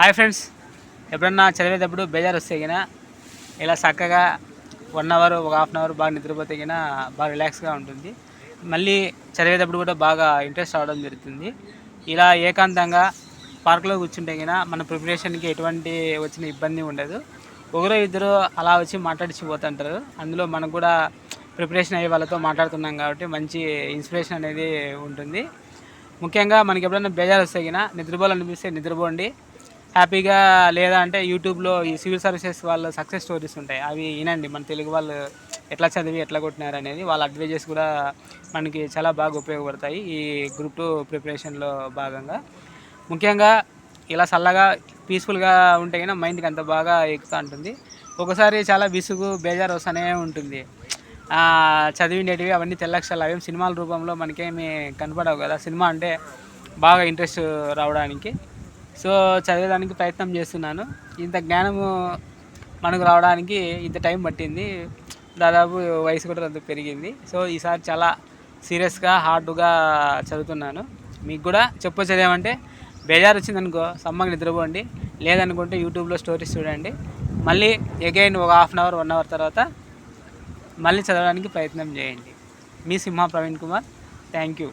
Hi friends ఎప్పుడన్నా చదివేటప్పుడు బేజారు వస్తే గిన ఇలా చక్కగా వన్ అవర్ ఒక హాఫ్ అన్ అవర్ బాగా నిద్రపోతే గిన బాగా రిలాక్స్గా ఉంటుంది. మళ్ళీ చదివేటప్పుడు కూడా బాగా ఇంట్రెస్ట్ రావడం జరుగుతుంది. ఇలా ఏకాంతంగా పార్క్లో కూర్చుంటే గిన మన ప్రిపరేషన్కి ఎటువంటి వచ్చిన ఇబ్బంది ఉండదు. ఒకరో ఇద్దరు అలా వచ్చి మాట్లాడిచిపోతుంటారు అందులో మనకు కూడా ప్రిపరేషన్ అయ్యే వాళ్ళతో మాట్లాడుతున్నాం కాబట్టి మంచి ఇన్స్పిరేషన్ అనేది ఉంటుంది. ముఖ్యంగా మనకి ఎప్పుడైనా బేజారు వస్తే గిన నిద్రపోవాలనిపిస్తే నిద్రపోండి. హ్యాపీగా లేదా అంటే యూట్యూబ్లో ఈ సివిల్ సర్వీసెస్ వాళ్ళ సక్సెస్ స్టోరీస్ ఉంటాయి. అవి వినండి. మన తెలుగు వాళ్ళు ఎట్లా చదివి ఎట్లా కొట్టినారు అనేది వాళ్ళ అడ్వైజెస్ కూడా మనకి చాలా బాగా ఉపయోగపడతాయి. ఈ గ్రూప్ టూ ప్రిపరేషన్లో భాగంగా. ముఖ్యంగా ఇలా చల్లగా పీస్ఫుల్గా ఉంటే కన్నా మైండ్కి అంత బాగా ఎక్కుతూ ఉంటుంది. ఒకసారి చాలా విసుగు బేజారు వస్తూనే ఉంటుంది. చదివిండేటివి అవన్నీ తెల్లక్షలు అవేం సినిమాల రూపంలో మనకేమి కనపడవు కదా. సినిమా అంటే బాగా ఇంట్రెస్ట్ రావడానికి. సో చదివేదానికి ప్రయత్నం చేస్తున్నాను. ఇంత జ్ఞానము మనకు రావడానికి ఇంత టైం పట్టింది. దాదాపు వయసు కూడా అంత పెరిగింది. సో ఈసారి చాలా సీరియస్గా హార్డ్గా చదువుతున్నాను. మీకు కూడా చెప్పు చదివామంటే బేజారు వచ్చిందనుకో సమ్మగా నిద్రపోండి. లేదనుకుంటే యూట్యూబ్లో స్టోరీస్ చూడండి. మళ్ళీ అగైన్ ఒక half an hour one hour తర్వాత మళ్ళీ చదవడానికి ప్రయత్నం చేయండి. మీ సింహ ప్రవీణ్ కుమార్ థ్యాంక్ యూ.